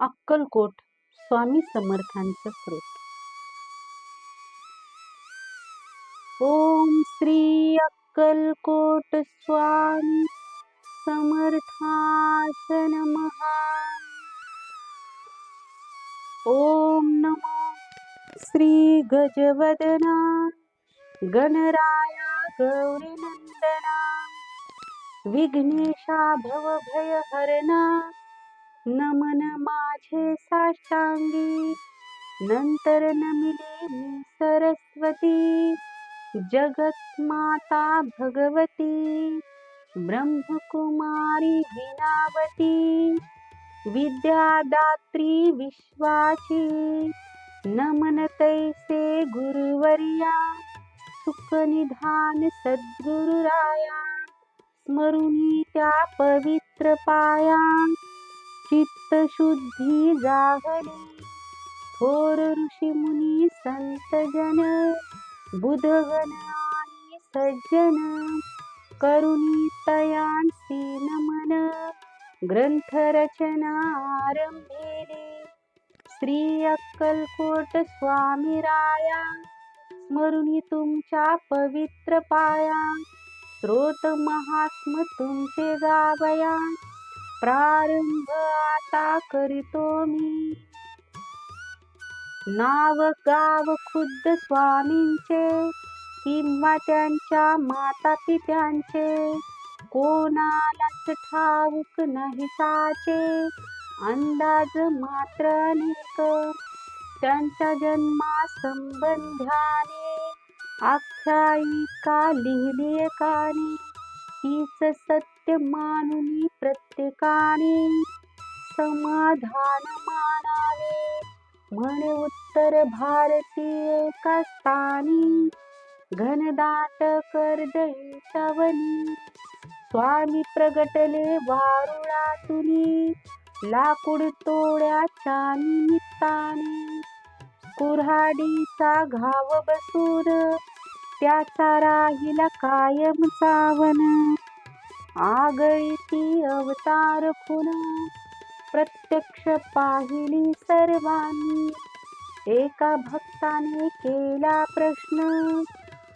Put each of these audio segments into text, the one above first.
अक्कलकोट स्वामी समर्थांचं स्रोत. ओम श्री अक्कलकोट स्वामी समर्थासन नमः. ओम नमो श्री गजवदना गणराया गौरीनंदना विघ्नेशा भवभयहरणा नमन माझे साष्टांगी. नंतर नमिले मी सरस्वती. जगत माता भगवती. ब्रह्मकुमारी विनावती विद्यादात्री विश्वाची. नमन तैसे गुरुवर्या. सुखनिधान सद्गुरुराया. स्मरुनी त्या पवित्र पाया. चित्तशुद्धी जागली थोर ऋषी मुनी संत जन बुधगण आणि सज्जन करुणी तयांसी नमन। ग्रंथ रचना आरंभेली। श्री अक्कलकोट स्वामी राया। स्मरुणी तुमच्या पवित्र पाया। स्रोत महात्म तुमचे गावया। प्रारंभ आता करतो मी. नाव गाव खुद्द स्वामींचे किंवा त्यांच्या माता पित्यांचे. कोणालाच ठाऊक नाही साचे अंदाज मात्र अनेक त्यांच्या जन्मा संबंधाने आख्यायिका लिहिली कानी तीच सत्य मानुनी प्रत्येकाने समाधान मानावे. म्हणे उत्तर भारतीय एका स्थानी घनदाट कर्दळी तवनी. स्वामी प्रगटले वारुळातुनी लाकूड तोड्याच्या निमित्ताने. कुऱ्हाडीचा घाव बसून त्याचा राहिला कायम चावन आगळीती अवतार पुन्हा प्रत्यक्ष पाहिली सर्वांनी. एका भक्ताने केला प्रश्न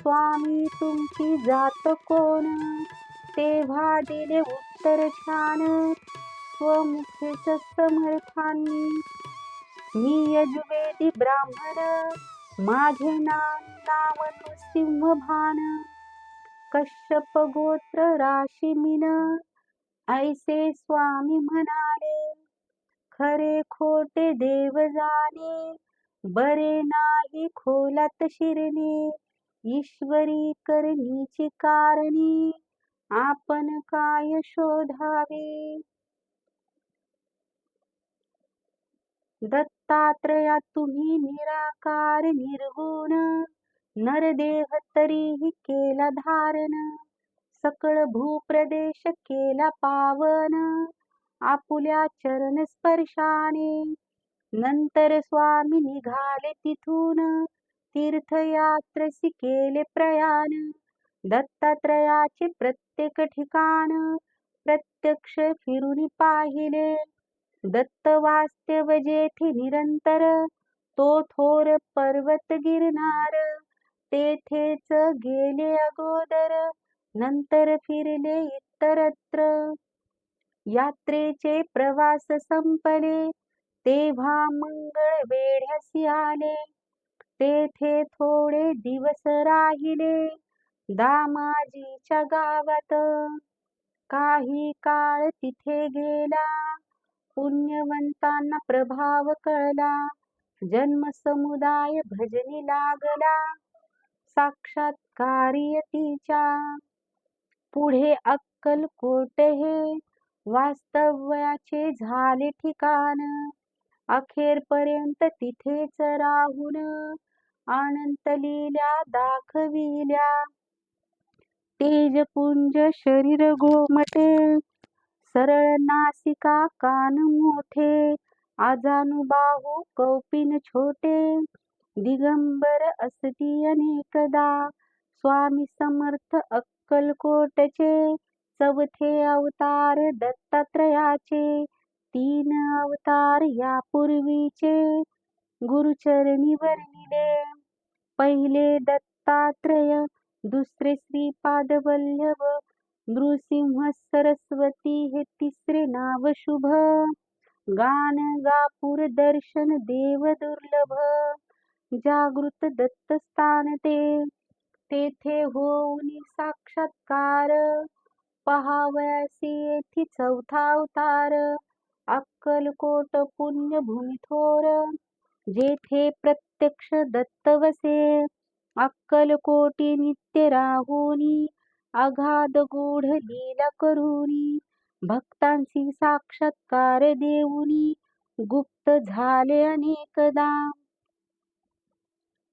स्वामी तुमची जात कोण? तेव्हा दिले उत्तर छान स्वमुखेच समर्थांनी. मी यजुवेदी ब्राह्मण माझे नाम नाव नृसिंहभान. कश्यप गोत्र राशिमिन. ऐसे स्वामी म्हणाले खरे खोटे देव जाणे बरे नाही खोलात शिरणे. ईश्वरी करणीची कारणी आपण काय शोधावे? दत्तात्रया तुम्ही निराकार निर्गुण. नरदेह तरीही केला धारण सकळ भूप्रदेश केला पावन. आपुल्या चरण स्पर्शाने नंतर स्वामी निघाले तिथून. तीर्थयात्रसी केले प्रयाण दत्तात्रयाचे प्रत्येक ठिकाण. प्रत्यक्ष फिरून पाहिले दत्त वास्तव जेथे निरंतर तो थोर पर्वत गिरणार तेथेच गेले अगोदर नंतर फिरले इतरत्र. यात्रेचे प्रवास संपले तेव्हा मंगळ वेढ्यासी आले. तेथे थोडे दिवस राहिले दामाजीच्या गावात. काही काळ तिथे गेला पुण्यवंतांना प्रभाव कळला जन्म समुदाय भजनी लागला. साक्षात्कारी तिच्या पुढे अक्कलकोट हे वास्तव्याचे झाले ठिकाण. अखेरपर्यंत तिथेच राहून अनंत लिल्या दाखविल्या. तेजपुंज शरीर गोमटे सरळ नासिका कान मोठे. आजानुबाहू कौपिन छोटे. दिगंबर असती अनेकदा. स्वामी समर्थ अक्कलकोटचे चौथे अवतार दत्तात्रयाचे तीन अवतार यापूर्वीचे गुरुचरणी वर्णिले पहिले दत्तात्रय दुसरे श्रीपाद वल्लभ नृसिंह सरस्वती हे तिसरे नाव शुभ. गान गापूर दर्शन देव दुर्लभ. जागृत दत्त स्थान ते. तेथे होऊन साक्षात्कार. पहावयासी येथी चौथा अवतार. अक्कलकोट पुण्यभूमी थोर. जेथे प्रत्यक्ष दत्त वसे अक्कलकोटी नित्य राहुनी अगाध गूढ लीला करुनी भक्तांची साक्षात्कार देऊनी गुप्त झाले अनेकदा.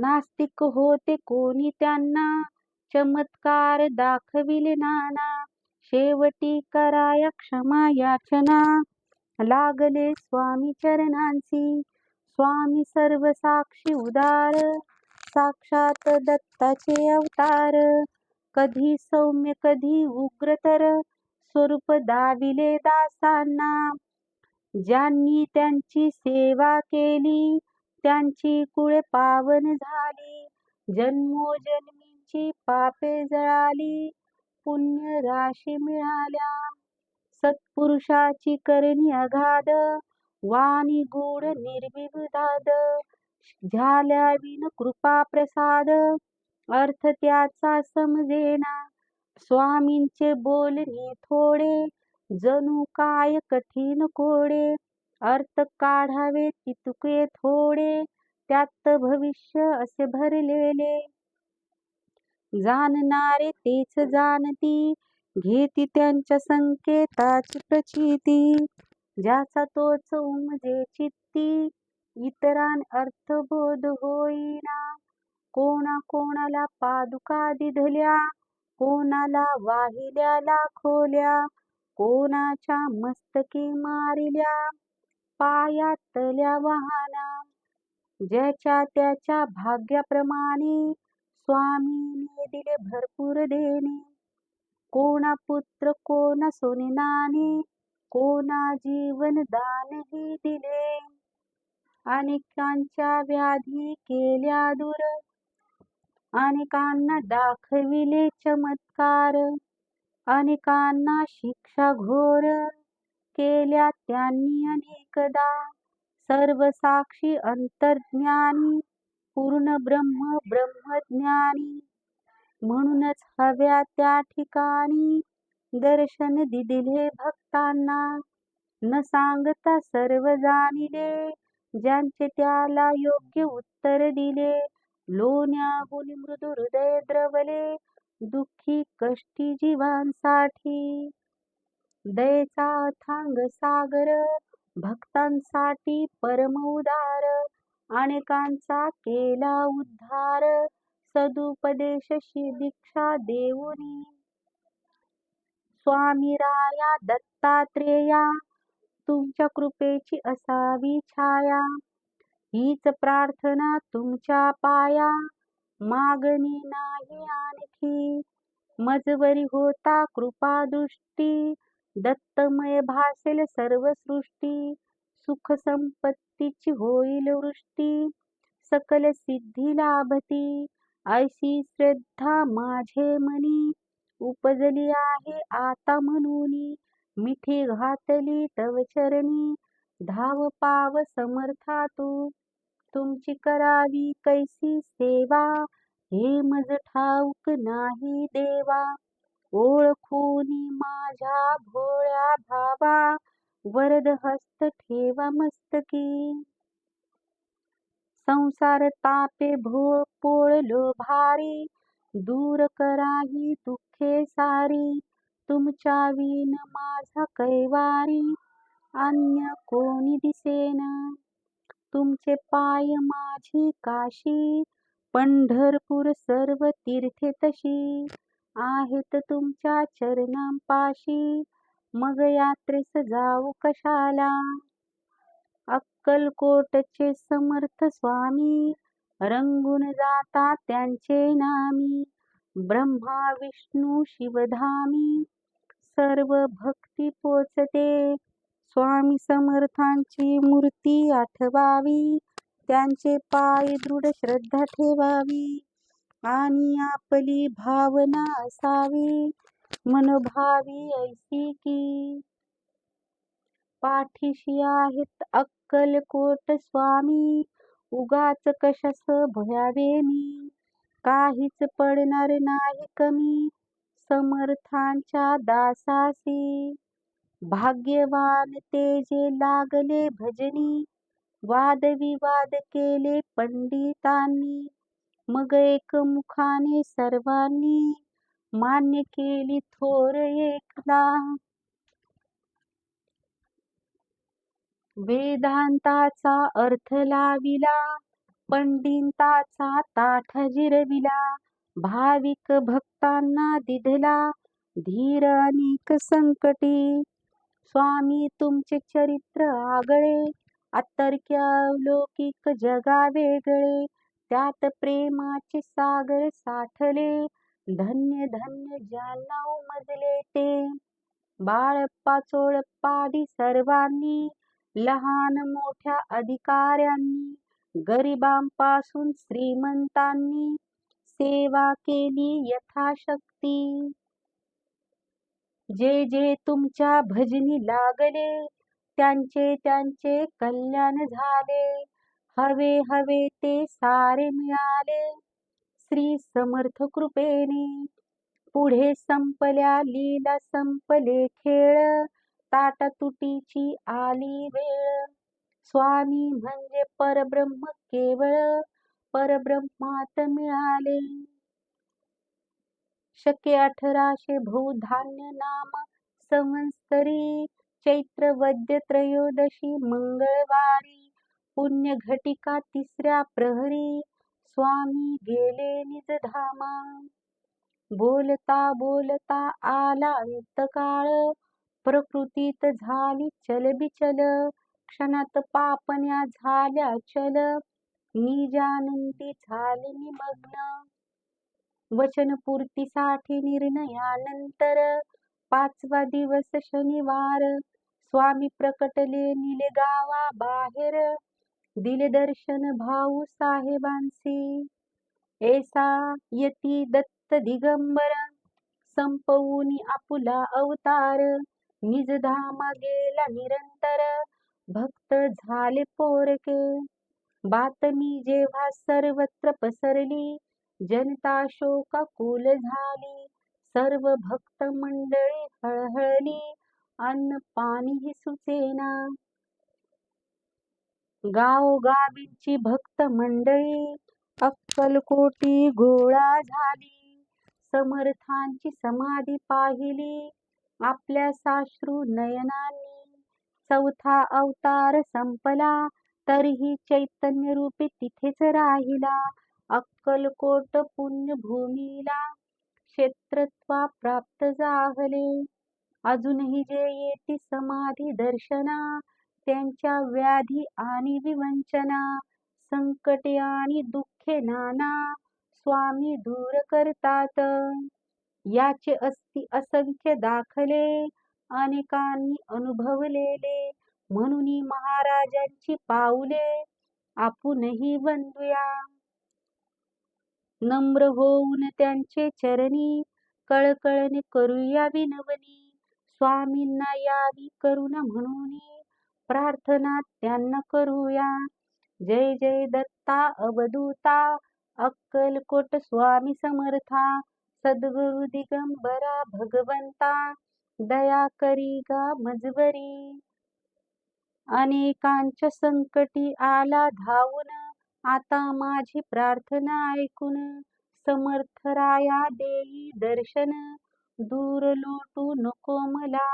नास्तिक होते कोणी त्यांना? चमत्कार दाखविले नाना. शेवटी कराया क्षमा याचना. लागले स्वामी चरणांची. स्वामी सर्व साक्षी उदार. साक्षात दत्ताचे अवतार. कधी सौम्य कधी उग्रतर. स्वरूप दाविले दासांना. ज्यांनी त्यांची सेवा केली त्यांची कुळे पावन झाली. जन्मोजन्मींची पापे जळाली. पुण्य राशी मिळाल्या. सत्पुरुषाची करणी अगाध वाणी गूढ निर्विधाद झाल्या विन कृपा प्रसाद. अर्थ त्याचा समजेना. स्वामींचे बोलणे थोडे. जणू काय कठीण कोडे. अर्थ काढावे तितके थोडे त्यात भविष्य असे भरलेले. जाणणारे तेच जाणती घेती त्यांच्या संकेताची प्रचिती. ज्याचा तोच उमजे चित्ती इतरान अर्थबोध होईना. कोणा कोणाला पादुका दिधल्या कोणाला वाहिल्या लाखोल्या कोणाच्या मस्तकी मारिल्या. पायातल्या वाहना ज्याच्या त्याच्या भाग्याप्रमाणे स्वामीने दिले भरपूर देणे. कोणा पुत्र कोणा सोने नाणे कोणा जीवन दानही दिले. अनेकांच्या व्याधी केल्या दूर अनेकांना दाखविले चमत्कार अनेकांना शिक्षा घोर. केल्या त्यांनी अनेकदा. सर्वसाक्षी अंतर्ज्ञानी पूर्ण ब्रह्म ब्रह्मज्ञानी. म्हणूनच हव्या त्या ठिकाणी दर्शन दिले भक्तांना. न सांगता सर्व जाणिले ज्यांचे त्याला योग्य उत्तर दिले. लोण्याहून मृदू हृदय द्रवले दुःखी कष्टी जीवांसाठी. दयेचा अथांग सागर भक्तांसाठी परम उदार अनेकांचा केला उद्धार. सदुपदेशशी दीक्षा देऊनी. स्वामी राया दत्तात्रेया तुमच्या कृपेची असावी छाया. हीच प्रार्थना तुमच्या पाया. मागणी नाही आणखी. मजवरी होता कृपा दृष्टी दत्तमय भासेल सर्व सृष्टी सुख संपत्तीची होईल वृष्टी सकल सिद्धी लाभती ऐशी श्रद्धा माझे मनी उपजली आहे आता म्हणून मिठी घातली तव चरणी धाव पाव समर्था तू तुमची करावी कैसी सेवा हे मज ठाऊक नाही देवा. ओळखून माझ्या भोळ्या भावा वरद हस्त ठेवा मस्तकी. संसार तापे भो पोळलो भारी दूर कराही दुःखे सारी तुमच्या विन माझा कैवारी अन्य कोणी दिसेन. तुमचे पाय माझी काशी पंढरपूर सर्व तीर्थे तशी. आहेत तुमच्या चरणांपाशी. मग यात्रेस जाऊ कशाला? अक्कलकोटचे समर्थ स्वामी रंगून जाता त्यांचे नामी. ब्रह्मा विष्णू शिवधामी सर्व भक्ती पोचते. स्वामी समर्थांची मूर्ती आठवावी त्यांचे पाय दृढ श्रद्धा ठेवावी. आणि आपली भावना असावी मनभावी ऐसी की. पाठीशी आहेत अक्कलकोट स्वामी उगाच कशास भयावे मी? काहीच पडणार नाही कमी समर्थांच्या दासासी. भाग्यवान ते जे लागले भजनी वादविवाद केले पंडितांनी. मग एकमुखाने सर्वांनी मान्य केली थोर एकदा. वेदांताचा अर्थ लाविला पंडिताचा ताठ जिरविला भाविक भक्तांना दिधला धीर अनेक संकटी. स्वामी तुमचे चरित्र आगळे अतर्क्य लौकिक जगा वेगळे. त्यात प्रेमाचे सागर साठले धन्य धन्य ज्यांना उमजले ते. बाळप्पा चोळप्पादी सर्वांनी लहान मोठ्या अधिकाऱ्यांनी गरिबांपासून श्रीमंतांनी सेवा केली यथाशक्ती. जे जे तुमच्या भजनी लागले त्यांचे त्यांचे कल्याण झाले. हवे हवे ते सारे मिळाले. श्री समर्थ कृपेने. पुढे संपल्या लीला संपले खेळ. ताटतुटीची आली वेळ. स्वामी म्हणजे परब्रह्म केवळ. परब्रह्मात मिळाले. शके अठराशे भूधान्य नाम संवत्सरी. चैत्र वद्य त्रयोदशी मंगळवारी. पुण्य घटिका तिसऱ्या प्रहरी. स्वामी गेले निजधामा बोलता बोलता आला अंतकाळ. प्रकृतीत झाली चलबिचल क्षणात पापण्या झाल्या चल. निजानंदी झाली निमग्न वचनपूर्तीसाठी निर्णयानंतर पाचवा दिवस शनिवार. स्वामी प्रकटले निलगावा बाहेर. दिले दर्शन भाऊ साहेबांचे. ऐसा यती दत्त दिगंबर संपवून आपुला अवतार. निजधामा गेला निरंतर भक्त झाले पोरके. बातमी जेव्हा सर्वत्र पसरली जनता शोकाकुल झाली. सर्व भक्त मंडळी हळहळली अन्न पाणीही सुचेना. गावोगावींची भक्त मंडळी अक्कलकोटी गोळा झाली. समर्थांची समाधी पाहिली. आपल्या साश्रू नयनांनी चौथा अवतार संपला. तरीही चैतन्य रूपी तिथेच राहिला. अक्कलकोट पुण्यभूमीला क्षेत्रत्वा प्राप्त जाहले अजूनही जे येती समाधी दर्शना त्यांच्या व्याधी आणि विवंचना संकटे आणि दुःखे नाना स्वामी दूर करतात. याचे अस्ति असंख्य दाखले अनेकांनी अनुभवलेले म्हणून महाराजांची पाऊले आपणही वंदूया नम्र होऊन त्यांचे चरणी कळकळने करूया विनवनी स्वामींना यावी करुणा म्हणून प्रार्थना त्यांना करूया. जय जय दत्ता अवधूता अक्कलकोट स्वामी समर्था सद्गुरु दिगंबरा भगवंता दया करी गा मजवरी अनेकांच्या संकटी आला धावून आता माझी प्रार्थना ऐकून समर्थराया देई दर्शन. दूर लोटू नको मला.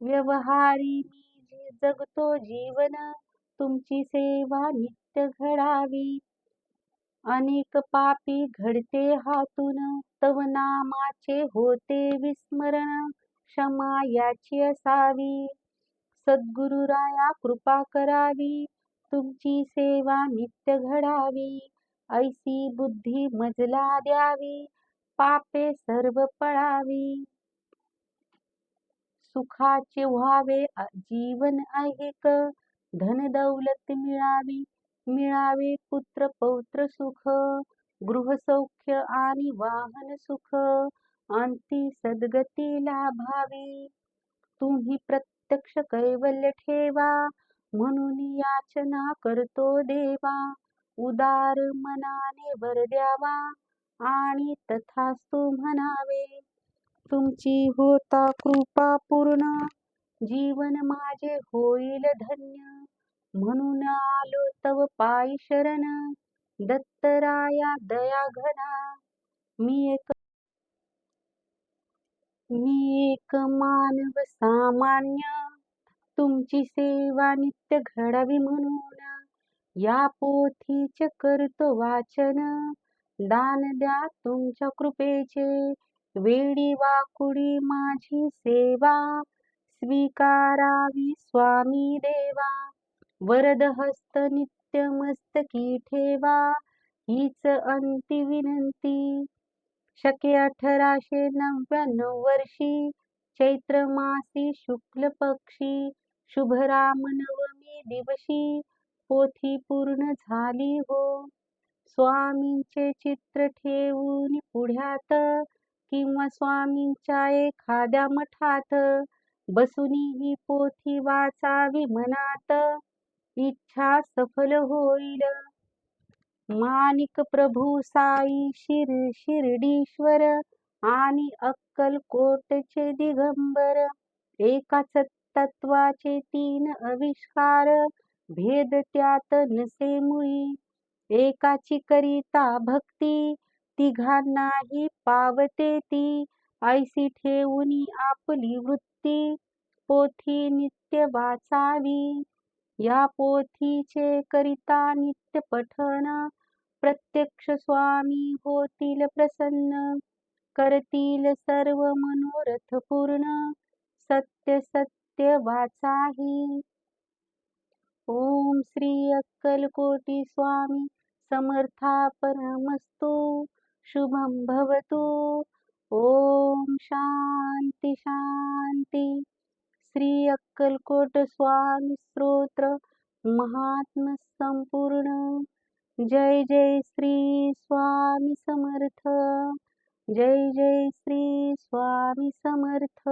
व्यवहारी मी जगतो जीवन तुमची सेवा नित्य घडावी. अनेक पापी घडते हातून तव नामाचे होते विस्मरण क्षमा याची असावी. सद्गुरुराया कृपा करावी तुमची सेवा नित्य घडावी. ऐसी बुद्धी मजला द्यावी पापे सर्व पळावी. सुखाचे व्हावे जीवन ऐक धन दौलत मिळावी मिळावे पुत्र पौत्र सुख गृहसौख्य आणि वाहन सुख. अंती सद्गती लाभावी. तुम्ही प्रत्यक्ष कैवल्य ठेवा म्हणून याचना करतो देवा. उदार मनाने वर द्यावा आणि तथास्तु म्हणावे. तुमची होता कृपा पूर्ण. जीवन माझे होईल धन्य. म्हणून आलो तव पायी शरण. दत्तराया दया घना मी एक मी एक मानव सामान्य. तुमची सेवा नित्य घडावी म्हणून. या पोथीचे करतो वाचन. दान द्या तुमच्या कृपेचे. वेडी वाकुडी माझी सेवा स्वीकारावी स्वामी देवा. वरद हस्त नित्य मस्तकी ठेवा हीच अंती विनंती. शके अठराशे नव्याण्णव वर्षी चैत्र मासी शुक्ल पक्षी शुभराम नवमी दिवशी पोथी पूर्ण झाली हो. स्वामींचे चित्र ठेवून पुढ्यात किंवा स्वामींच्या एखाद्या मठात. बसुनी ही पोथी वाचावी मनात. इच्छा सफल होईल. माणिक प्रभू साई शिर शिर्डीश्वर आणि अक्कलकोटचे दिगंबर. एकाच तत्वाचे तीन आविष्कार. भेद त्यात नसे मुळी एकाची करिता भक्ती. तिघांनाही पावते ती. ऐसी ठेवून आपली वृत्ती. पोथी नित्य वाचावी. या पोथीचे करिता नित्य पठन प्रत्यक्ष स्वामी होतील प्रसन्न. करतील सर्व मनोरथ पूर्ण. सत्य सत्य वाचाही. ओम श्री अक्कलकोटी स्वामी समर्था परमस्तु. शुभम भवतु। ओम शान्ति शान्ति। श्री अक्कलकोट स्वामी स्तोत्र महात्म संपूर्ण। जय जय श्री स्वामी समर्थ। जय जय श्री स्वामी समर्थ।